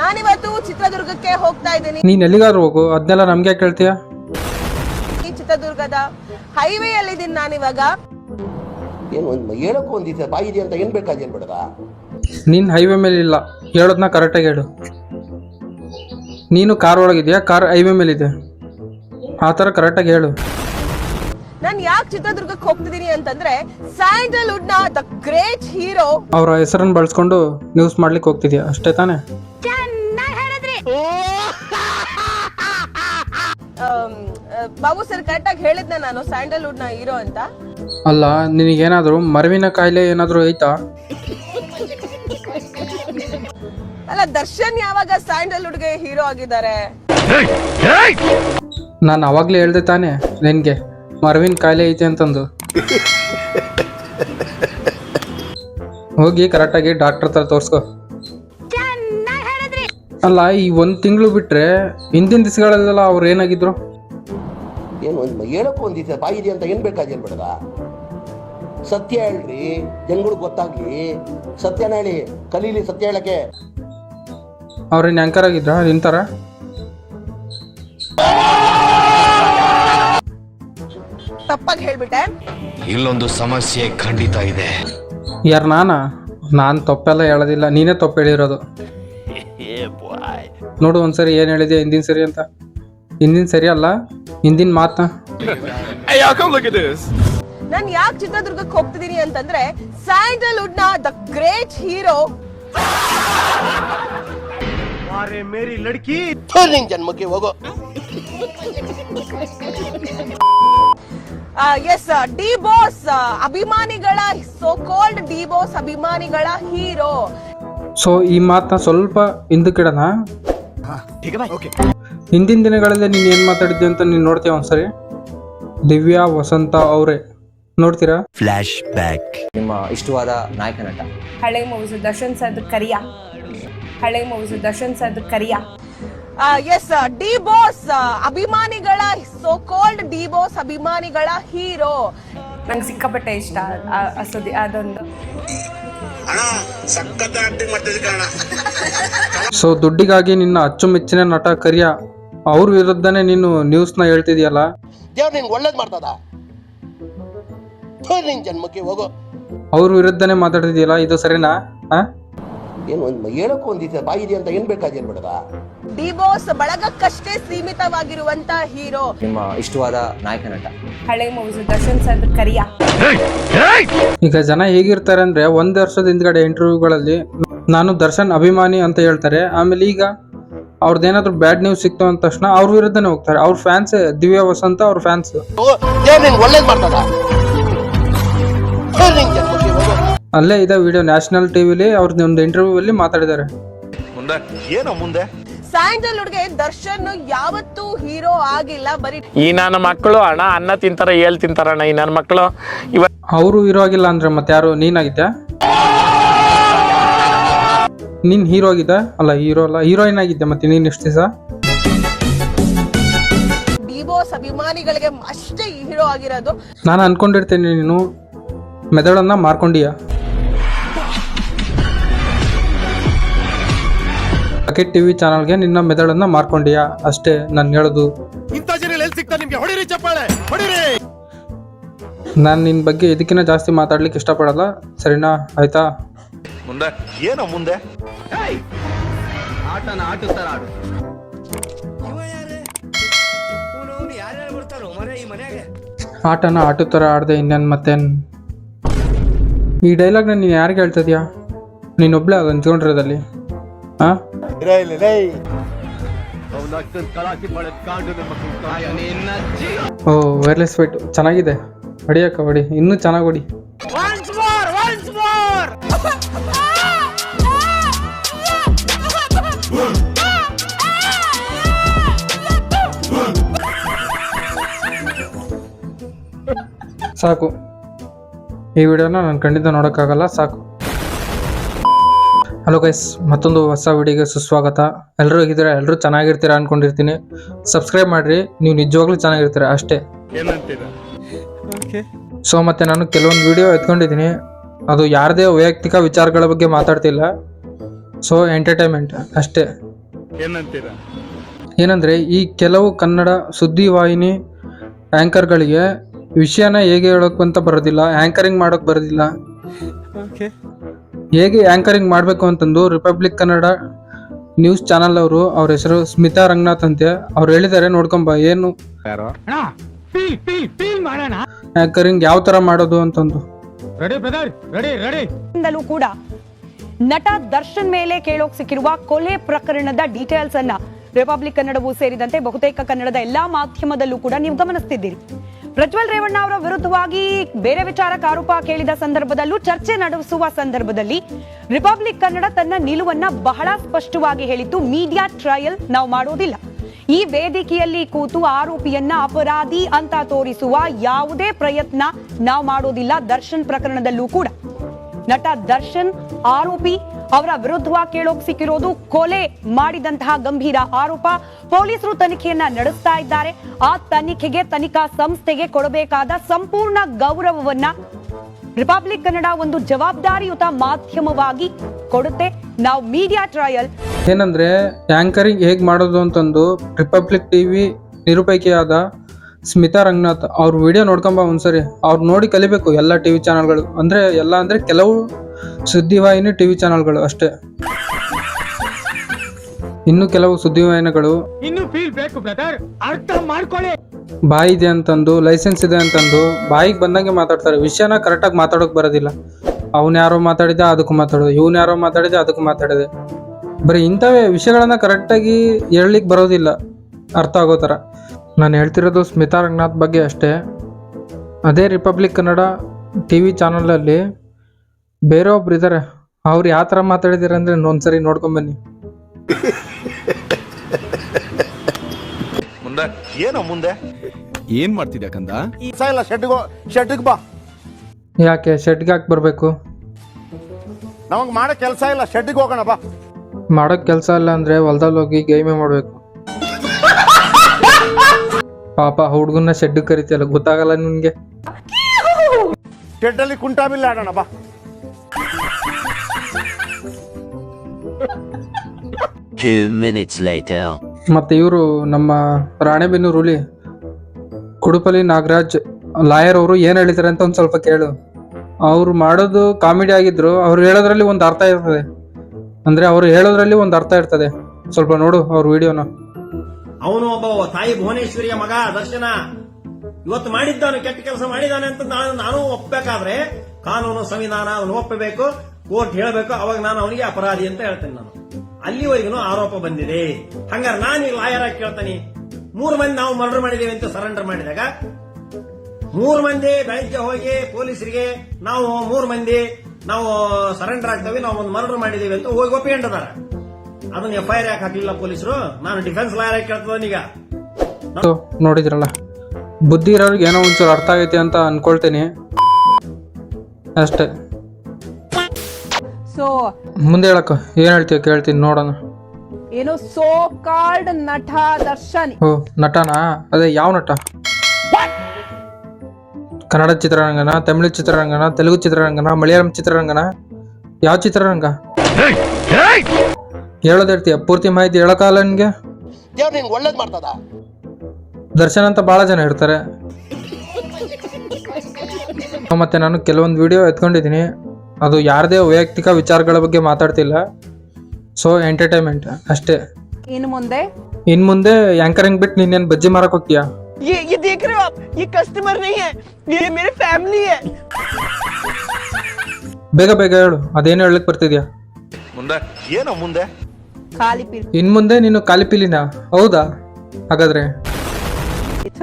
ನಾನಿವತ್ತು ಚಿತ್ರದುರ್ಗಕ್ಕೆ ಹೋಗ್ತಾ ಇದ್ದೀನಿ. ನೀನ್ ಎಲ್ಲಿಗಾದ್ರು ಹೋಗು ಅದನ್ನೆಲ್ಲ ನಮ್ಗೆ ಕೇಳ್ತೀಯ? ಈ ಚಿತ್ರದುರ್ಗದ ಹೈವೇ ಅಲ್ಲಿ ಇದ್ದೀನಿ ನಾನಿವಾಗ. ಏನು ಒಂದು ಹೇಳಕ್ಕೂ ಒಂದಿದೆ ಬಾಯಿ ಇದೆ ಅಂತ ಏನ್ ಬೇಕಾದ ಏನ್ ಬೇಡದ? ನೀನ್ ಹೈವೇ ಮೇಲೆ ಇಲ್ಲ ಹೇಳೋದನ್ನ ಕರೆಕ್ಟಾಗಿ ಹೇಳು. ನೀನು ಕಾರ್ ಒಳಗಿದ್ಯಾ? ಕಾರ್ ಹೈವೇ ಮೇಲೆ ಮೇಲಿದೆ ಆ ಥರ ಕರೆಕ್ಟಾಗಿ ಹೇಳು. ನಾನು ಯಾಕೆ ಚಿತ್ರದುರ್ಗಕ್ಕೆ ಹೋಗ್ತಿದ್ದೀನಿ ಅಂತಂದ್ರೆ ಸ್ಯಾಂಡಲ್ವುಡ್ನ ದ ಗ್ರೇಟ್ ಹೀರೋ ಅವರ ಹೆಸರನ್ನು ಬಳಸ್ಕೊಂಡು ನ್ಯೂಸ್ ಮಾಡ್ಲಿಕ್ಕೆ ಹೋಗ್ತಿದ್ಯಾ? ಅಷ್ಟೇ ತಾನೇ? ಬಾಬು ಸರ್ ಕರೆಕ್ಟ್ ಆಗಿ ಹೇಳಿದ್ನ ನಾನು ಸ್ಯಾಂಡಲ್ವುಡ್ನ ಹೀರೋ ಅಂತ? ಅಲ್ಲ ನಿನಗೇನಾದ್ರೂ ಮರವಿನ ಕಾಯಿಲೆ ಏನಾದ್ರೂ ಐತಾ? ಅಲ್ಲ ದರ್ಶನ್ ಯಾವಾಗ ಸ್ಯಾಂಡಲ್ವುಡ್ಗೆ ಹೀರೋ ಆಗಿದ್ದಾರೆ? ನಾನು ಅವಾಗ್ಲೇ ಹೇಳ್ದೆ ತಾನೆ ನಿನಗೆ ಮರವಿನ ಕಾಯಿಲೆ ಐತೆ ಅಂತಂದು. ಹೋಗಿ ಕರೆಕ್ಟಾಗಿ ಡಾಕ್ಟರ್ ಹತ್ರ ತೋರಿಸ್ಕೊ. ಅಲ್ಲ ಈ ಒಂದು ತಿಂಗಳು ಬಿಟ್ರೆ ಹಿಂದಿನ ದಿವಸಗಳಲ್ಲೆಲ್ಲ ಅವ್ರು ಏನಾಗಿದ್ರು? ಏನು ಒಂದು ಹೇಳಕ್ಕೂ ಒಂದಿದೆ ಬಾಯಿ ಇದೆ ಅಂತ ಏನ್ ಬೇಕಾದ ಬೇಡ ಬೇಡದ? ಸತ್ಯ ಹೇಳ್ರಿ ಜನಗಳಿಗೆ ಗೊತ್ತಾಗ್ಲಿ. ಸತ್ಯನ ಹೇಳಿ ಕಲೀಲಿ ಸತ್ಯ ಹೇಳಕ್ಕೆ. ಅವ್ರೇನು ಆ್ಯಂಕರ್ ಆಗಿದ್ರ ನಿಂತಾರ? ತಪ್ಪಾಗಿ ಹೇಳ್ಬಿಟ್ಟೆ. ಇಲ್ಲೊಂದು ಸಮಸ್ಯೆ ಖಂಡಿತ ಇದೆ. ಯಾರು ನಾನಾ? ನಾನು ತಪ್ಪೆಲ್ಲ ಹೇಳೋದಿಲ್ಲ ನೀನೇ ತಪ್ಪು ಹೇಳಿರೋದು. ನೋಡು ಒಂದ್ಸರಿ ಏನು ಹೇಳಿದೆ ಹಿಂದಿನ ಸರಿ ಅಂತ? ಹಿಂದಿನ ಸರಿ ಅಲ್ಲ ಹಿಂದಿನ ಮಾತ ನಾನು ಯಾಕೆ ಚಿತ್ರದುರ್ಗಕ್ಕೆ ಹೋಗ್ತಿದ್ದೀನಿ ಅಂತಂದ್ರೆ ಸ್ಯಾಂಡಲ್ವುಡ್ನ ದ ಗ್ರೇಟ್ ಹೀರೋ ನಿನ್ ಜನ್ಮಕ್ಕೆ ಹೋಗೋ. ಎಸ್ ಡಿ ಬಾಸ್ ಅಭಿಮಾನಿಗಳ ಸೋ ಕಾಲ್ಡ್ ಡಿ ಬಾಸ್ ಅಭಿಮಾನಿಗಳ ಹೀರೋ. ಸೊ ಈ ಮಾತನ್ನ ಸ್ವಲ್ಪ ಹಿಂದಕ್ಕಿಡೋಣ ಹಿಂದಿನ ದಿನಗಳಲ್ಲಿ ನೀನು ಏನು ಮಾತಾಡಿದ್ದೆ ಅಂತ ನೀನು ನೋಡ್ತೀಯ ಒಂದ್ಸರಿ? ದಿವ್ಯಾ ವಸಂತ ಅವರೇ. ನೋಡ್ತೀರಾ? ಫ್ಲಾಶ್ ನಿಮ್ಮ ಇಷ್ಟವಾದ ನಾಯಕ ನಟ. ಹಳೆ ಮೂವೀಸ್ ದರ್ಶನ್ ಸರ್ ಕರಿಯ. ಹಳೆ movies Darshan sir Kariya. S D boss ಅಭಿಮಾನಿಗಳ ಸೋ ಕಾಲ್ಡ್ ಡಿ ಬಾಸ್ ಅಭಿಮಾನಿಗಳ ಹೀರೋ. ನಂಗೆ ಸಿಕ್ಕಾಪಟ್ಟೆ ಇಷ್ಟ ಅದೊಂದು. ಸೊ ದುಡ್ಡಿಗಾಗಿ ನಿನ್ನ ಅಚ್ಚುಮೆಚ್ಚಿನ ನಟ ಕರಿಯ ಅವ್ರ ವಿರುದ್ಧನೇ ನೀನು ನ್ಯೂಸ್ ಹೇಳ್ತಿದ್ಯಲ್ಲ? ದೇವ್ರು ನಿನ್ ಒಳ್ಳೇದ್ ಮಾಡ್ತದ? ನಿನ್ ಜನ್ಮಕ್ಕೆ ಹೋಗೋ. ಅವ್ರ ವಿರುದ್ಧನೇ ಮಾತಾಡ್ತಿದ್ಯಲ್ಲ ಇದು ಸರಿನಾ? ಹಾ? ಏನು ಒಂದು ಹೇಳಕ್ಕೂ ಒಂದಿದೆ ಬಾಯಿ ಇದೆ ಅಂತ ಏನ್ ಬೇಕಾದ್ರೆ ಬೇಡದ ಡಿ ಬಳಗಕ್ಕಷ್ಟೇ ಸೀಮಿತವಾಗಿರುವಂತ ಹೀರೋ. ನಿಮ್ಮ ಇಷ್ಟವಾದ ನಾಯಕ ನಟ. ಹಳೆ ಮೂವೀಸ್ ದರ್ಶನ್ ಸರ್ ಕರಿಯ. ಈಗ ಜನ ಹೇಗಿರ್ತಾರೆ ಅಂದ್ರೆ ಒಂದ್ ವರ್ಷದ ಹಿಂದ್ಗಡೆ ಇಂಟರ್ವ್ಯೂಗಳಲ್ಲಿ ನಾನು ದರ್ಶನ್ ಅಭಿಮಾನಿ ಅಂತ ಹೇಳ್ತಾರೆ. ಆಮೇಲೆ ಈಗ ಅವ್ರದ್ದೇನಾದ್ರೂ ಬ್ಯಾಡ್ ನ್ಯೂಸ್ ಸಿಕ್ತು ಅಂದ ತಕ್ಷಣ ಅವ್ರ ವಿರುದ್ಧನೇ ಹೋಗ್ತಾರೆ. ಅವ್ರ ಫ್ಯಾನ್ಸ್ ದಿವ್ಯ ವಸಂತ ಅವ್ರ ಫ್ಯಾನ್ಸ್ ಅಲ್ಲೇ ಇದೆ ವಿಡಿಯೋ ನ್ಯಾಷನಲ್ ಟಿವಿಲಿ ಅವ್ರ ಒಂದು ಇಂಟರ್ವ್ಯೂ ಅಲ್ಲಿ ಮಾತಾಡಿದ್ದಾರೆ. ಸ್ಯಾಂಡಲ್ವುಡ್ಗೆ ದರ್ಶನ್ ಯಾವತ್ತೂ ಹೀರೋ ಆಗಿಲ್ಲ ಬರೀ ಈ ನನ್ನ ಮಕ್ಕಳು ಅಣ್ಣ ಅನ್ನ ತಿಂತಾರ ಏಳ್ ತಿಂತಾರಣ್ಣ ಈ ನನ್ನ ಮಕ್ಕಳು ಇವ ಅವರು ಹೀರೋ ಆಗಿಲ್ಲ ಅಂದ್ರೆ ಮತ್ತೆ ಯಾರು ನೀನಾಗಿದ್ದೆ ನೀನ್ ಹೀರೋ ಆಗಿದ್ದ ಅಲ್ಲ ಹೀರೋ ಅಲ್ಲ ಹೀರೋಯಿನ್ ಆಗಿದ್ದೆ ಮತ್ತೆ ನೀನ್ ಎಷ್ಟು ದಿವಸ? ಅಭಿಮಾನಿಗಳಿಗೆ ಅಷ್ಟೇ ಹೀರೋ ಆಗಿರೋದು. ನಾನು ಅನ್ಕೊಂಡಿರ್ತೇನೆ ನೀನು ಮೆದಳನ್ನ ಮಾರ್ಕೊಂಡೀಯ? ಬಕೆಟ್ ಟಿವಿ ಚಾನಲ್ಗೆ ನಿನ್ನ ಮೆದಳನ್ನ ಮಾರ್ಕೊಂಡಿಯಾ? ಅಷ್ಟೇ ನಾನು ಹೇಳೋದು. ನಾನು ನಿನ್ನ ಬಗ್ಗೆ ಇದಕ್ಕಿಂತ ಜಾಸ್ತಿ ಮಾತಾಡ್ಲಿಕ್ಕೆ ಇಷ್ಟಪಡಲ್ಲ. ಸರಿನಾ? ಆಯ್ತಾ? ಆಟನ ಆಟದ ಥರ ಆಡ್ದೆ ಇನ್ನೇನು ಮತ್ತೇನು? ಈ ಡೈಲಾಗ್ನ ನೀನು ಯಾರಿಗೆ ಹೇಳ್ತಿದ್ಯಾ? ನೀನೊಬ್ಳೆ ಅದು ಹಂಚ್ಕೊಂಡಿರೋದಲ್ಲಿ ಹಾಂ ಓ ವೈರ್ಲೆಸ್ ವೈಟ್ ಚೆನ್ನಾಗಿದೆ. ಹೊಡಿಯಕ್ಕ ಹೊಡಿ. ಇನ್ನೂ ಚೆನ್ನಾಗಿ ಹೊಡಿ. ಸಾಕು. ಈ ವಿಡಿಯೋನ ನಾನು ಖಂಡಿತ ನೋಡೋಕ್ಕಾಗಲ್ಲ ಸಾಕು. ಹಲೋ ಗೈಸ್ ಮತ್ತೊಂದು ಹೊಸ ವಿಡಿಯೋಗೆ ಸುಸ್ವಾಗತ. ಎಲ್ಲರೂ ಇದ್ದೀರಾ ಎಲ್ಲರೂ ಚೆನ್ನಾಗಿರ್ತೀರ ಅನ್ಕೊಂಡಿರ್ತೀನಿ. ಸಬ್ಸ್ಕ್ರೈಬ್ ಮಾಡ್ರಿ ನೀವು ನಿಜವಾಗ್ಲೂ ಚೆನ್ನಾಗಿರ್ತೀರ? ಅಷ್ಟೇ. ಸೊ ಮತ್ತೆ ನಾನು ಕೆಲವೊಂದು ವಿಡಿಯೋ ಎತ್ಕೊಂಡಿದ್ದೀನಿ. ಅದು ಯಾರದೇ ವೈಯಕ್ತಿಕ ವಿಚಾರಗಳ ಬಗ್ಗೆ ಮಾತಾಡ್ತಿಲ್ಲ. ಸೊ ಎಂಟರ್ಟೈನ್ಮೆಂಟ್ ಅಷ್ಟೇ. ಏನಂದ್ರೆ ಈ ಕೆಲವು ಕನ್ನಡ ಸುದ್ದಿವಾಹಿನಿ ಆಂಕರ್ಗಳಿಗೆ ವಿಷಯನ ಹೇಗೆ ಹೇಳೋಕ್ಕಂತ ಬರೋದಿಲ್ಲ ಆಂಕರಿಂಗ್ ಮಾಡೋಕ್ಕೆ ಬರೋದಿಲ್ಲ. ಹೇಗೆ ಆಂಕರಿಂಗ್ ಮಾಡಬೇಕು ಅಂತಂದು ರಿಪಬ್ಲಿಕ್ ಕನ್ನಡ ನ್ಯೂಸ್ ಚಾನಲ್ ಅವರು ಅವ್ರ ಹೆಸರು ಸ್ಮಿತಾ ರಂಗನಾಥ್ ಅಂತೆ ಅವ್ರು ಹೇಳಿದ್ದಾರೆ ನೋಡ್ಕೊಂಬ ಏನು? ಆಂಕರಿಂಗ್ ಯಾವ ತರ ಮಾಡೋದು ಅಂತಂದು. ಇಂದಲೂ ಕೂಡ ನಟ ದರ್ಶನ್ ಮೇಲೆ ಕೇಳೋಕ್ ಸಿಕ್ಕಿರುವ ಕೊಲೆ ಪ್ರಕರಣದ ಡೀಟೇಲ್ಸ್ ಅನ್ನ ರಿಪಬ್ಲಿಕ್ ಕನ್ನಡವೂ ಸೇರಿದಂತೆ ಬಹುತೇಕ ಕನ್ನಡದ ಎಲ್ಲಾ ಮಾಧ್ಯಮದಲ್ಲೂ ಕೂಡ ನೀವು ಗಮನಿಸ್ತಿದ್ದೀರಿ. ಪ್ರಜ್ವಲ್ ರೇವಣ್ಣ ಅವರ ವಿರುದ್ಧವಾಗಿ ಬೇರೆ ವಿಚಾರಕ್ಕೆ ಆರೋಪ ಕೇಳಿದ ಸಂದರ್ಭದಲ್ಲೂ ಚರ್ಚೆ ನಡೆಸುವ ಸಂದರ್ಭದಲ್ಲಿ ರಿಪಬ್ಲಿಕ್ ಕನ್ನಡ ತನ್ನ ನಿಲುವನ್ನ ಬಹಳ ಸ್ಪಷ್ಟವಾಗಿ ಹೇಳಿತ್ತು. ಮೀಡಿಯಾ ಟ್ರಯಲ್ ನಾವು ಮಾಡೋದಿಲ್ಲ. ಈ ವೇದಿಕೆಯಲ್ಲಿ ಕೂತು ಆರೋಪಿಯನ್ನ ಅಪರಾಧಿ ಅಂತ ತೋರಿಸುವ ಯಾವುದೇ ಪ್ರಯತ್ನ ನಾವು ಮಾಡೋದಿಲ್ಲ. ದರ್ಶನ್ ಪ್ರಕರಣದಲ್ಲೂ ಕೂಡ. ನಟ ದರ್ಶನ್ ಆರೋಪಿ ಅವರ ವಿರುದ್ಧ ಕೇಳೋಕೆ ಸಿಕ್ಕಿರೋದು ಕೊಲೆ ಮಾಡಿದಂತಹ ಗಂಭೀರ ಆರೋಪ ಪೊಲೀಸರು ತನಿಖೆಯನ್ನ ನಡೆಸ್ತಾ ಇದ್ದಾರೆ. ಆ ತನಿಖೆಗೆ ತನಿಖಾ ಸಂಸ್ಥೆಗೆ ಕೊಡಬೇಕಾದ ಸಂಪೂರ್ಣ ಗೌರವವನ್ನ ರಿಪಬ್ಲಿಕ್ ಕನ್ನಡ ಒಂದು ಜವಾಬ್ದಾರಿಯುತ ಮಾಧ್ಯಮವಾಗಿ ಕೊಡುತ್ತೆ. ನಾವು ಮೀಡಿಯಾ ಟ್ರಯಲ್ ಏನಂದ್ರೆ ಆಂಕರಿಂಗ್ ಹೇಗ್ ಮಾಡೋದು ಅಂತಂದು ರಿಪಬ್ಲಿಕ್ ಟಿವಿ ನಿರೂಪಕಿಯಾದ ಸ್ಮಿತಾ ರಂಗನಾಥ್ ಅವ್ರ ವಿಡಿಯೋ ನೋಡ್ಕೊಂಬ ಒಂದ್ಸರಿ. ಅವ್ರು ನೋಡಿ ಕಲಿಬೇಕು ಎಲ್ಲ ಟಿವಿ ಚಾನಲ್ಗಳು. ಅಂದ್ರೆ ಎಲ್ಲ ಅಂದ್ರೆ ಕೆಲವು ಸುದ್ದಿವಾಹಿನಿ ಟಿವಿ ಚಾನೆಲ್ಗಳು ಅಷ್ಟೇ. ಇನ್ನು ಕೆಲವು ಸುದ್ದಿವಾಹಿನಿಗಳು. ಬಾಯಿ ಇದೆ ಅಂತಂದು ಲೈಸೆನ್ಸ್ ಇದೆ ಅಂತಂದು ಬಾಯಿಗೆ ಬಂದಂಗೆ ಮಾತಾಡ್ತಾರೆ. ವಿಷಯನ ಕರೆಕ್ಟಾಗಿ ಮಾತಾಡೋಕೆ ಬರೋದಿಲ್ಲ. ಅವನು ಯಾರೋ ಮಾತಾಡಿದ ಅದಕ್ಕೂ ಮಾತಾಡೋದು. ಇವನ್ ಯಾರೋ ಮಾತಾಡಿದ ಅದಕ್ಕೂ ಮಾತಾಡಿದೆ. ಬರೀ ಇಂಥವೇ ವಿಷಯಗಳನ್ನ ಕರೆಕ್ಟಾಗಿ ಹೇಳಲಿಕ್ಕೆ ಬರೋದಿಲ್ಲ. ಅರ್ಥ ಆಗೋ ಥರ. ನಾನು ಹೇಳ್ತಿರೋದು ಸ್ಮಿತಾ ರಂಗನಾಥ್ ಬಗ್ಗೆ ಅಷ್ಟೇ. ಅದೇ ರಿಪಬ್ಲಿಕ್ ಕನ್ನಡ ಟಿ ವಿ ಚಾನಲಲ್ಲಿ ಬೇರೆ ಒಬ್ರು ಇದ್ದಾರೆ ಅವ್ರು ಯಾವ ಥರ ಮಾತಾಡಿದಾರೆ ಅಂದರೆ ಒಂದ್ಸರಿ ನೋಡ್ಕೊಂಬನ್ನಿ ಮುಂದೆ? ಏನೋ ಮುಂದೆ? ಏನ್ ಮಾಡ್ತಿದ್ಯಾ ಕಂದ? ಇಲ್ಲ ಶೆಡ್ಗೆ ಶೆಡ್ಗೆ ಬಾ. ಯಾಕೆ ಶೆಡ್ಗೆ ಹಾಕಿ ಬರಬೇಕು? ನಮಗೆ ಮಾಡೋ ಕೆಲಸ ಇಲ್ಲ ಶೆಡ್ಗೆ ಹೋಗೋಣ ಬಾ. ಮಾಡೋಕ್ ಕೆಲಸ ಇಲ್ಲ ಅಂದ್ರೆ ಹೊಲ್ದಲ್ಲಿ ಹೋಗಿ ಗೇಮೇ ಮಾಡಬೇಕು. ಪಾಪ ಹುಡುಗನ್ನ ಶೆಡ್ ಕರಿತಿಯಲ್ಲ ಗೊತ್ತಾಗಲ್ಲ ನಿನಗೆ. ಶೆಡ್ಡಲ್ಲಿ ಕುಂಟಾ ಬಿಲ್ಲ ಆಡೋಣ ಬಾ. Two minutes later. ಮತ್ತೆ ಇವರು ನಮ್ಮ ರಾಣೆಬೆನ್ನೂರು ಹುಲಿ ಕುಡುಪಲಿ ನಾಗರಾಜ್ ಲಾಯರ್ ಅವರು ಏನು ಹೇಳಿದಾರೆ ಅಂತ ಒಂದ್ ಸ್ವಲ್ಪ ಕೇಳು. ಅವ್ರು ಮಾಡೋದು ಕಾಮಿಡಿ ಆಗಿದ್ರು ಅವ್ರು ಹೇಳೋದ್ರಲ್ಲಿ ಒಂದು ಅರ್ಥ ಇರ್ತದೆ. ಅಂದ್ರೆ ಅವ್ರು ಹೇಳೋದ್ರಲ್ಲಿ ಒಂದು ಅರ್ಥ ಇರ್ತದೆ. ಸ್ವಲ್ಪ ನೋಡು ಅವ್ರ ವಿಡಿಯೋನ. ಅವನು ಒಬ್ಬ ತಾಯಿ ಭುವನೇಶ್ವರಿಯ ಮಗ ದರ್ಶನ. ಇವತ್ತು ಮಾಡಿದ್ದಾನು ಕೆಟ್ಟ ಕೆಲಸ ಮಾಡಿದ್ದಾನೆ ಅಂತ ನಾನು ನಾನು ಒಪ್ಪಬೇಕಾದ್ರೆ ಕಾನೂನು ಸಂವಿಧಾನ ಅವನು ಒಪ್ಪಬೇಕು ಕೋರ್ಟ್ ಹೇಳಬೇಕು ಅವಾಗ ನಾನು ಅವನಿಗೆ ಅಪರಾಧಿ ಅಂತ ಹೇಳ್ತೇನೆ ನಾನು. ಅಲ್ಲಿವರೆಗೂ ಆರೋಪ ಬಂದಿದೆ. ಹಂಗಾರೆ ನಾನು ಈ ಲಾಯರ್ ಆಗಿ ಕೇಳ್ತಾನೆ. ಮೂರು ಮಂದಿ ನಾವು ಮರ್ಡರ್ ಮಾಡಿದ್ದೇವೆ ಅಂತ ಸರೆಂಡರ್ ಮಾಡಿದಾಗ, ಮೂರು ಮಂದಿ ಬೆಳಗ್ಗೆ ಹೋಗಿ ಪೊಲೀಸರಿಗೆ ನಾವು ಮೂರು ಮಂದಿ ನಾವು ಸರೆಂಡರ್ ಆಗ್ತೇವೆ, ನಾವು ಒಂದು ಮರ್ಡರ್ ಮಾಡಿದ್ದೇವೆ ಅಂತ ಹೋಗಿ ಒಪ್ಪಿಕೊಂಡಿದಾರ. ಅದನ್ನ ಎಫ್ ಯಾಕೆ ಹಾಕಲಿಲ್ಲ ಪೊಲೀಸರು? ನಾನು ಡಿಫೆನ್ಸ್ ಲಾಯರ್ ಆಗಿ ಕೇಳ್ತದೀಗ ನೋಡಿದ್ರಲ್ಲ? ಬುದ್ಧಿ ಇರೋರಿಗೆ ಏನೋ ಒಂಚೂರು ಅರ್ಥ ಆಗೈತೆ ಅಂತ ಅನ್ಕೊಳ್ತೀನಿ. ಅಷ್ಟೇ. ಸೊ ಮುಂದೆ ಹೇಳಕ್ಕ ಏನು ಹೇಳ್ತೀಯ ಕೇಳ್ತೀನಿ ನೋಡೋಣ. ಏನು ಸೋ ಕಾಲ್ಡ್ ನಟ ದರ್ಶನ್. ಓ ನಟನಾ? ಅದೇ ಯಾವ ನಟ? ಕನ್ನಡ ಚಿತ್ರರಂಗನ ತಮಿಳು ಚಿತ್ರರಂಗನ ತೆಲುಗು ಚಿತ್ರರಂಗನ ಮಲಯಾಳಂ ಚಿತ್ರರಂಗನ? ಯಾವ ಚಿತ್ರರಂಗ? ಹೇಳೋದ್ ಹೇಳ್ತೀಯ? ಪೂರ್ತಿ ಮಾಹಿತಿ ಹೇಳಕಾಲ ನಿನ್ಗೆ? ದೇವ್ರು ನಿನ್ಗೆ ಒಳ್ಳೇದು ಮಾಡ್ತದ? ದರ್ಶನ್ ಅಂತ ಭಾಳ ಜನ ಇರ್ತಾರೆ. ಮತ್ತೆ ನಾನು ಕೆಲವೊಂದು ವಿಡಿಯೋ ಎತ್ಕೊಂಡಿದ್ದೀನಿ. ಅದು ಯಾರದೇ ವೈಯಕ್ತಿಕ ವಿಚಾರಗಳ ಬಗ್ಗೆ ಮಾತಾಡ್ತಿಲ್ಲ ಸೊ ಎಂಟರ್ಟೈನ್ಮೆಂಟ್ ಅಷ್ಟೇ ಇನ್ನು ಮುಂದೆ ಇನ್ನು ಮುಂದೆ ಆ್ಯಂಕರಿಂಗ್ ಬಿಟ್ಟು ನೀನೇನು ಬಜ್ಜಿ ಮಾರಕ್ಕೆ ಹೋಗ್ತೀಯಾ ये ये देख रहे हो आप ये कस्टमर नहीं है ये मेरी फैमिली है ಬೇಗ ಬೇಗ ಹೇಳು ಅದೇನು ಹೇಳಕ್ ಬರ್ತಿದ್ಯಾ ಮುಂದೆ ಏನೋ ಮುಂದೆ ಖಾಲಿ ಪೀಲ್ ಇನ್ ಮುಂದೆ ನೀನು ಕಾಲಿಪಿಲಿನ ಹೌದಾ ಹಾಗಾದ್ರೆ ಅಥವಾ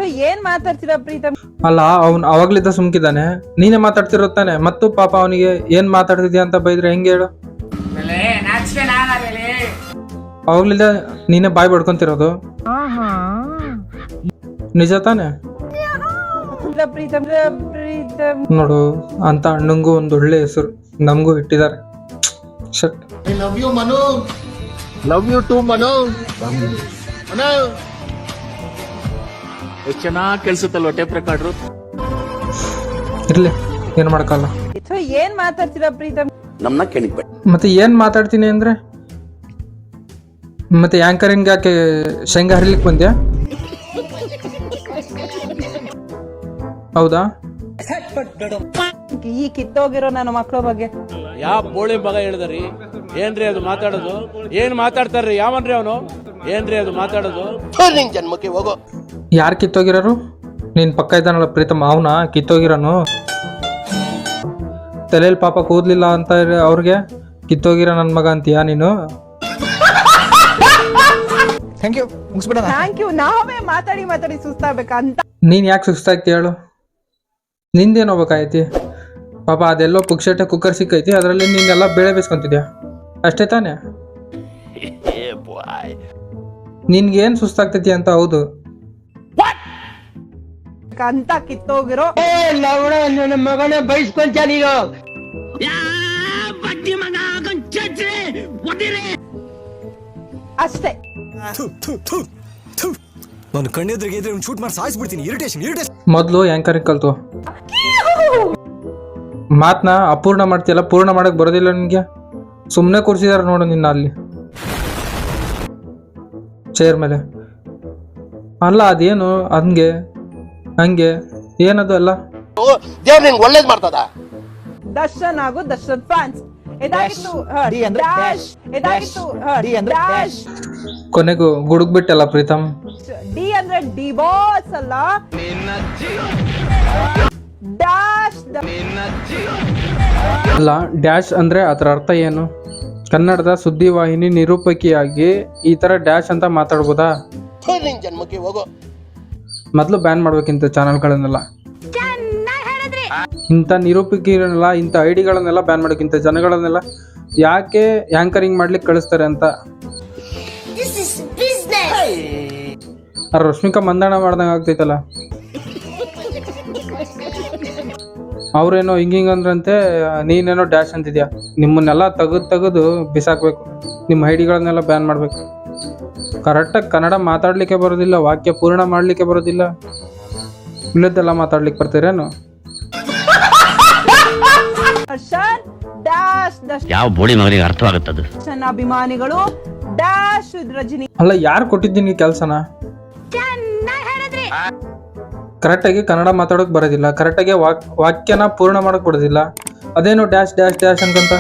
ಏನ್ ಮಾತಾಡ್ತೀರ ಪ್ರೀತಮ್? ಅಲ್ಲ ಅವ್ನು ಅವಾಗ್ಲಿದ್ದ ಸುಮ್ಕಿದಾನೆ. ನೀನೇ ಮಾತಾಡ್ತಿರೋ ತಾನೆ. ಮತ್ತು ಪಾಪ ಅವನಿಗೆ ಏನ್ ಮಾತಾಡ್ತಿದ್ಯಾ ಅಂತ ಬೈದ್ರೆ ಹೆಂಗೆ ಹೇಳು? ಅವಾಗ್ಲಿದ್ದ ನೀನೆ ಬಾಯ್ ಬಡ್ಕೊಂತಿರೋದು? ನಿಜ ತಾನೆ? ಪ್ರೀತಮ್ ಪ್ರೀತಮ್. ನೋಡು ಅಂತ ಅಣ್ಣಂಗೂ ಒಂದು ಒಳ್ಳೆ ಹೆಸರು ನಮಗೂ ಇಟ್ಟಿದ್ದಾರೆ. ಶಟ್ ಎಷ್ಟು ಚೆನ್ನಾಗಿ ಕೆಲ್ಸುತ್ತಲ್ವ ಟೇಪ್ ರೆಕಾರ್ಡ್ರು ಇರ್ಲಿ ಏನ್ ಮಾಡಕ್ಕಲ್ಲ ಏನ್ ಮಾತಾಡ್ತೀರಾ ಪ್ರೀತಮ್? ನಮ್ನ ಕೆಣಿಕ್ಬೇಡ. ಮತ್ತೆ ಏನ್ ಮಾತಾಡ್ತೀನಿ ಅಂದ್ರೆ ಮತ್ತೆ ಆಂಕರಿಂಗ್ ಯಾಕೆ ಶೇಂಗಾ ಹರಿಲಿಕ್ ಬಂದ್ಯಾ? ಹೌದಾ? ಈ ಕಿತ್ತೋಗಿರೋ ನನ್ನ ಮಕ್ಕಳ ಬಗ್ಗೆ. ಯಾವ ಬೋಳಿ ಮಗ ಹೇಳಿದ್ರಿ ಏನ್ರಿ ಅದು ಮಾತಾಡೋದು? ಏನ್ ಮಾತಾಡ್ತಾರ್ರಿ? ಯಾವನ್ರಿ ಅವನು? ಏನ್ರಿ ಅದು ಮಾತಾಡೋದು? ನಿನ್ ಜನ್ಮಕ್ಕೆ ಹೋಗೋ. ಯಾರು ಕಿತ್ತೋಗಿರೋರು? ನಿನ್ ಪಕ್ಕ ಇದ್ದಾನಲ್ಲ ಪ್ರೀತಮ್ ಅವನ? ಕಿತ್ತೋಗಿರೋನು? ತಲೆಯಲ್ಲಿ ಪಾಪ ಕೂದ್ಲಿಲ್ಲ ಅಂತ ಇರ- ಅವ್ರಿಗೆ? ಕಿತ್ತೋಗಿರೋ ನನ್ನ ಮಗ ಅಂತೀಯಾ ನೀನು? ಥ್ಯಾಂಕ್ ಯು ಮುಗಿಸ್ಬಿಡೋಣ. ಥ್ಯಾಂಕ್ ಯು ನಾವೇ ಮಾತಾಡಿ ಮಾತಾಡಿ ಸುಸ್ತಾಗ್ಬೇಕಂತ ನೀನು ಯಾಕೆ ಸುಸ್ತಾಗ್ತಿ ಹೇಳು? ನಿಂದೇನು ಹೋಗ್ಬೇಕಾಯ್ತಿ ಪಾಪ ಅದೆಲ್ಲೋ ಪುಕ್ಷಟೆ ಕುಕ್ಕರ್ ಸಿಕ್ಕೈತಿ ಅದರಲ್ಲಿ ನೀನೆಲ್ಲ ಬೇಳೆ ಬೇಸ್ಕೊಂತಿದ್ಯಾ ಅಷ್ಟೇ ತಾನೇ? ನಿನ್ಗೇನ್ ಸುಸ್ತಾಗ್ತೈತಿ ಅಂತ ಹೌದು. ಅಂತ ಕಿತ್ತೋಗಿರೋ. ಅಷ್ಟೇ. ನಾನು ಕಣ್ಣೆದ್ರಿಗೆ ಇದ್ರೆ ಶೂಟ್ ಮಾಡಿ ಸಾಯಿಸ್ಬಿಡ್ತೀನಿ. ಇರಿಟೇಷನ್ ಇರಿಟೇಷನ್ ಮೊದಲು ಆ್ಯಂಕರಿಂಗ್ ಕಲ್ತು ಮಾತನ್ನ ಅಪೂರ್ಣ ಮಾಡ್ತೀಯಲ್ಲ ಪೂರ್ಣ ಮಾಡಕ್ ಬರೋದಿಲ್ಲ ನಿಮಗೆ ಸುಮ್ಮನೆ ಕೂರಿಸಿದಾರೆ ನೋಡು ನಿನ್ನ ಅಲ್ಲಿ. ಚೇರ್ ಮೇಲೆ. ಅಲ್ಲ ಅದೇನು? ಹಂಗೆ ಹಂಗೆ ಏನದು ಅಲ್ಲ ದೇವ್ರು ನಿಂಗೆ ಒಳ್ಳೇದ್ ಮಾಡ್ತದ? ದರ್ಶನ್ ಹಾಗೂ ದರ್ಶನ್ ಫ್ಯಾನ್ಸ್. ಕೊನೆಗೂ ಗುಡುಗ್ ಡಿ ಅಂದ್ರೆ dash. dash. ಇದಾಗಿತ್ತು ಹ, ಡಿ ಅಂದ್ರೆ dash. ಕೊನೆಗೂ ಗುಡುಗ್ಬಿಟ್ಟಲ್ಲ ಪ್ರೀತಮ್. ಡಿ ಅಂದ್ರೆ ಡಿ ಬಾಸ್ ಅಲ್ಲ? ಡ್ಯಾಶ್ ಅಲ್ಲ ಡ್ಯಾಶ್ ಅಂದ್ರೆ ಅದರ ಅರ್ಥ ಏನು? ಕನ್ನಡದ ಸುದ್ದಿವಾಹಿನಿ ನಿರೂಪಕಿಯಾಗಿ ಈ ತರ ಡ್ಯಾಶ್ ಅಂತ ಮಾತಾಡ್ಬೋದಾ? ನಿನ್ ಜನ್ಮಕ್ಕೆ ಹೋಗೋ. ಮೊದಲು ಬ್ಯಾನ್ ಮಾಡ್ಬೇಕಿಂತ ಚಾನಲ್ಗಳನ್ನೆಲ್ಲ ಇಂಥ ನಿರೂಪಕಿರನ್ನೆಲ್ಲ ಇಂಥ ಐಡಿಗಳನ್ನೆಲ್ಲ ಬ್ಯಾನ್ ಮಾಡೋಕ್ಕಿಂತ ಜನಗಳನ್ನೆಲ್ಲ ಯಾಕೆ ಆ್ಯಂಕರಿಂಗ್ ಮಾಡ್ಲಿಕ್ಕೆ ಕಳಿಸ್ತಾರೆ ಅಂತ? ಆ ರಶ್ಮಿಕಾ ಮಂದಣ್ಣ ಮಾಡ್ದಂಗೆ ಆಗ್ತೈತಲ್ಲ? ಅವ್ರೇನೋ ಹಿಂಗಿಂಗ್ ಹಿಂಗ್ ಅಂದ್ರಂತೆ ನೀನೇನೋ ಡ್ಯಾಶ್ ಅಂತಿದ್ಯಾ? ನಿಮ್ಮನ್ನೆಲ್ಲ ತೆಗೆದು ತೆಗೆದು ಬಿಸಾಕ್ಬೇಕು. ನಿಮ್ಮ ಐಡಿಗಳನ್ನೆಲ್ಲ ಬ್ಯಾನ್ ಮಾಡಬೇಕು. ಕರೆಕ್ಟಾಗಿ ಕನ್ನಡ ಮಾತಾಡ್ಲಿಕ್ಕೆ ಬರೋದಿಲ್ಲ ವಾಕ್ಯ ಪೂರ್ಣ ಮಾಡಲಿಕ್ಕೆ ಬರೋದಿಲ್ಲ. ಇಲ್ಲದ್ದೆಲ್ಲ ಮಾತಾಡ್ಲಿಕ್ಕೆ ಬರ್ತೀರೇನು ಡ್ಯಾಶ್ ಯಾವ ಬೋಳಿ ಮಗನಿಗೆ ಅರ್ಥವಾಗುತ್ತದೆ? ದರ್ಶನ್ ಅಭಿಮಾನಿಗಳು ಡ್ಯಾಶ್ ರಜನಿ. ಅಲ್ಲ ಯಾರು ಕೊಟ್ಟಿದ್ದೀನಿ ಕೆಲಸನ? ಕರೆಕ್ಟಾಗಿ ಕನ್ನಡ ಮಾತಾಡೋಕೆ ಬರೋದಿಲ್ಲ ಕರೆಕ್ಟಾಗಿ ವಾಕ್ ವಾಕ್ಯನ ಪೂರ್ಣ ಮಾಡೋಕೆ ಬರೋದಿಲ್ಲ ಅದೇನೋ ಡ್ಯಾಶ್ ಡ್ಯಾಶ್ ಡ್ಯಾಶ್ ಅಂತಂತ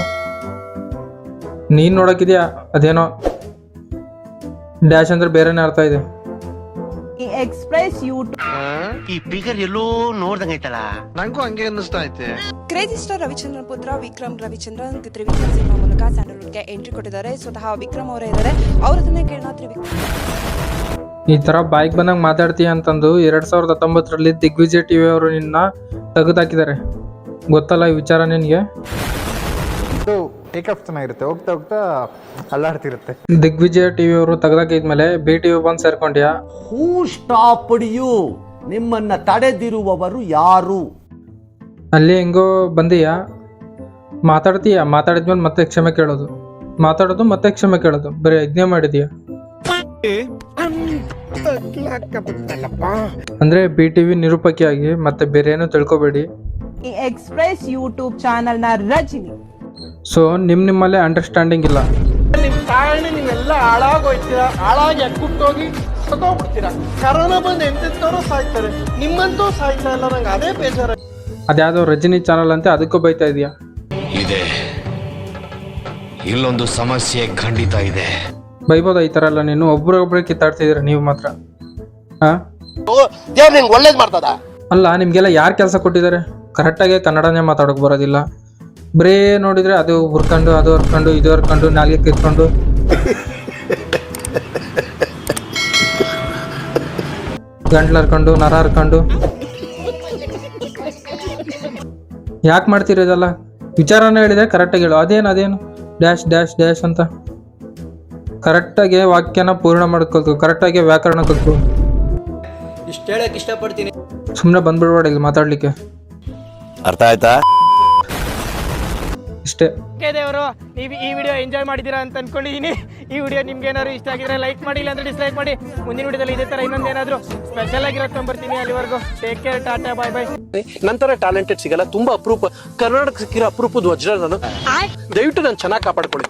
ನೀನು ನೋಡೋಕ್ಕಿದೆಯಾ ಅದೇನೋ ಡ್ಯಾಶ್ ಅಂದ್ರೆ ಬೇರೆನೇ ಅರ್ಥ ಇದೆ. ಎಕ್ಸ್ಪ್ರೆಸ್ ಯೂಟ್ಯೂಬ್ ಈ ಫಿಗರ್ ಎಲ್ಲೋ ನೋಡ್ದಂಗೈತಲ್ಲ ನಂಗೂ ಹಂಗೆ ಅನ್ನಿಸ್ತಾ ಐತೆ. ಕ್ರೇಜಿ ಸ್ಟಾರ್ ರವಿಚಂದ್ರನ್ ಪುತ್ರ ವಿಕ್ರಮ್ ರವಿಚಂದ್ರನ್ ತ್ರಿವಿಕ್ರಮ್ ಸಿನಿಮಾ ಮೂಲಕ ಸ್ಯಾಂಡಲ್ವುಡ್ಗೆ ಎಂಟ್ರಿ ಕೊಟ್ಟಿದ್ದಾರೆ. ಸ್ವತಃ ವಿಕ್ರಮ್ ಅವರೇ ಇದ್ದಾರೆ. ಅವ್ರ ಕೇಳೋಣ ತ್ರಿವಿಕ್ರಮ್. ಈ ಥರ ಬೈಕ್ ಬಂದಾಗ ಮಾತಾಡ್ತೀಯ ಅಂತಂದು ಎರಡು ಸಾವಿರದ ಹತ್ತೊಂಬತ್ತರಲ್ಲಿ ದಿಗ್ವಿಜಯ್ ಟಿ ವಿ ಅವರು ನಿನ್ನ ತೆಗೆದಾಕಿದ್ದಾರೆ. ಗೊತ್ತಲ್ಲ ಈ ವಿಚಾರ ನಿನಗೆ? ಟೇಕ್ ಆಫ್ ಚೆನ್ನಾಗಿರುತ್ತೆ. ಹೋಗ್ತಾ ಹೋಗ್ತಾ ಅಲ್ಲಾಡ್ತಿರುತ್ತೆ. ದಿಗ್ವಿಜಯ ಟಿವಿ ಅವರು ತೆಗೆದಾಕಿದ್ಮೇಲೆ ಬಿ ಟಿ ವಿ ಬಂದು ಸೇರ್ಕೊಂಡ್ಯಾ? ಹೂ ಸ್ಟಾಪ್ ಯು ನಿಮ್ಮನ್ನ ತಡೆದಿರುವವರು ಯಾರು? ಅಲ್ಲಿ ಹೆಂಗೋ ಬಂದೀಯಾ? ಮಾತಾಡ್ತೀಯ? ಮಾತಾಡಿದ್ಮೇಲೆ ಮತ್ತೆ ಕ್ಷಮೆ ಕೇಳೋದು. ಮಾತಾಡೋದು ಮತ್ತೆ ಕ್ಷಮೆ ಕೇಳೋದು. ಬರೀ ಯಜ್ಞ ಮಾಡಿದೀಯ? ಅಂದ್ರೆ ಬಿ ಟಿವಿ ನಿರೂಪಕಿಯಾಗಿ ಮತ್ತೆ ಬೇರೆ ಏನೋ ತಿಳ್ಕೊಬೇಡಿ. ಎಕ್ಸ್ಪ್ರೆಸ್ ಯೂಟ್ಯೂಬ್ ಚಾನಲ್ನ ರಜಿನಿ. ಸೊ ನಿಮ್ ನಿಮ್ಮಲ್ಲೇ ಅಂಡರ್ಸ್ಟ್ಯಾಂಡಿಂಗ್ ಇಲ್ಲ. ನಿಮ್ ಕಾರಣ ನೀವೆಲ್ಲ ಹಾಳಾಗೋಯ್ತೀರಾ ಹಾಳಾಗಿ ಅಕ್ಕುಟ್ಟೋಗಿ ಸತ್ತೋಗ್ಬಿಡ್ತೀರಾ? ಕರೋನಾ ಬಂದು ಎಂತೆಂತವ್ರು ಸಾಯ್ತಾರೆ? ನಿಮ್ಮಂತೂ ಸಾಯ್ತಾ ಇಲ್ಲ ನಂಗೆ ಅದೇ ಬೇಜಾರ ಅದ್ಯಾವುದೋ ರಜನಿ ಚಾನಲ್ ಅಂತ ಅದಕ್ಕೂ ಬೈತಾ ಇದೀಯಾ? ಇದೆ. ಇಲ್ಲೊಂದು ಸಮಸ್ಯೆ ಖಂಡಿತ ಇದೆ. ಬೈಬೋದ ಈ ಥರ ಎಲ್ಲ ನೀನು. ಒಬ್ರೊಬ್ರೆ ಕಿತ್ತಾಡ್ತಿದ್ದೀರ ನೀವು ಮಾತ್ರ? ಹಾ ದೇವ್ರು ನಿಂಗೆ ಒಳ್ಳೇದು ಮಾಡ್ತದ? ಅಲ್ಲ ನಿಮ್ಗೆಲ್ಲ ಯಾರು ಕೆಲಸ ಕೊಟ್ಟಿದ್ದಾರೆ? ಕರೆಕ್ಟಾಗಿ ಕನ್ನಡನೇ ಮಾತಾಡೋಕೆ ಬರೋದಿಲ್ಲ. ಬರೇ ನೋಡಿದ್ರೆ ಅದು ಹುರ್ಕೊಂಡು ಅದು ಹರ್ಕೊಂಡು ಇದು ಹರ್ಕೊಂಡು ನಾಲ್ಗೆ ಕಿತ್ಕೊಂಡು. ಗಂಟ್ಲು ಹರ್ಕೊಂಡು ನರ ಹರ್ಕೊಂಡು. ಯಾಕೆ ಮಾಡ್ತಿರೋದಲ್ಲ ವಿಚಾರನ ಹೇಳಿದೆ ಕರೆಕ್ಟಾಗಿ ಹೇಳು. ಅದೇನು ಅದೇನು? ಡ್ಯಾಶ್ ಡ್ಯಾಶ್ ಡ್ಯಾಶ್ ಅಂತ. ಕರೆಕ್ಟಾಗಿ ವಾಕ್ಯನ ಪೂರ್ಣ ಮಾಡ್ಕೊಳ್ತು ಕರೆಕ್ಟಾಗಿ ವ್ಯಾಕರಣ ಕಲ್ತು ಇಷ್ಟು ಹೇಳಕ್ ಇಷ್ಟಪಡ್ತೀನಿ. ಸುಮ್ಮನೆ ಬಂದ್ಬಿಡ್ಬೇಡ ಇಲ್ಲಿ ಮಾತಾಡ್ಲಿಕ್ಕೆ. ಅರ್ಥ ಆಯ್ತಾ? ಇಷ್ಟೇ. ದೇವರು ನೀವು ಈ ವಿಡಿಯೋ ಎಂಜಾಯ್ ಮಾಡಿದ್ದೀರಾ ಅಂತ ಅನ್ಕೊಂಡಿದ್ದೀನಿ ಈ ವಿಡಿಯೋ ನಿಮ್ಗೆ ಏನಾದ್ರು ಇಷ್ಟ ಆಗಿದ್ರೆ ಲೈಕ್ ಮಾಡಿ ಇಲ್ಲಾಂದ್ರೆ ಡಿಸ್ಲೈಕ್ ಮಾಡಿ. ಮುಂದಿನ ವಿಡಿಯೋದಲ್ಲಿ ಇದೇ ತರ ಇನ್ನೊಂದು ಏನಾದ್ರು ಸ್ಪೆಷಲ್ ಆಗಿರೋ ಬರ್ತೀನಿ ಅಲ್ಲಿವರೆಗೂ. Take care tata bye bye ನಂತರ ಟ್ಯಾಲೆಂಟೆಡ್ ಸಿಗಲ್ಲ ತುಂಬಾ ಅಪರೂಪ ಕರ್ನಾಟಕ ಸಿಕ್ಕಿರೋ ಅಪರೂಪದ ವಜ್ರ ನಾನು. ದಯವಿಟ್ಟು ನಾನು ಚೆನ್ನಾಗಿ ಕಾಪಾಡ್ಕೊಳ್ಳಿ.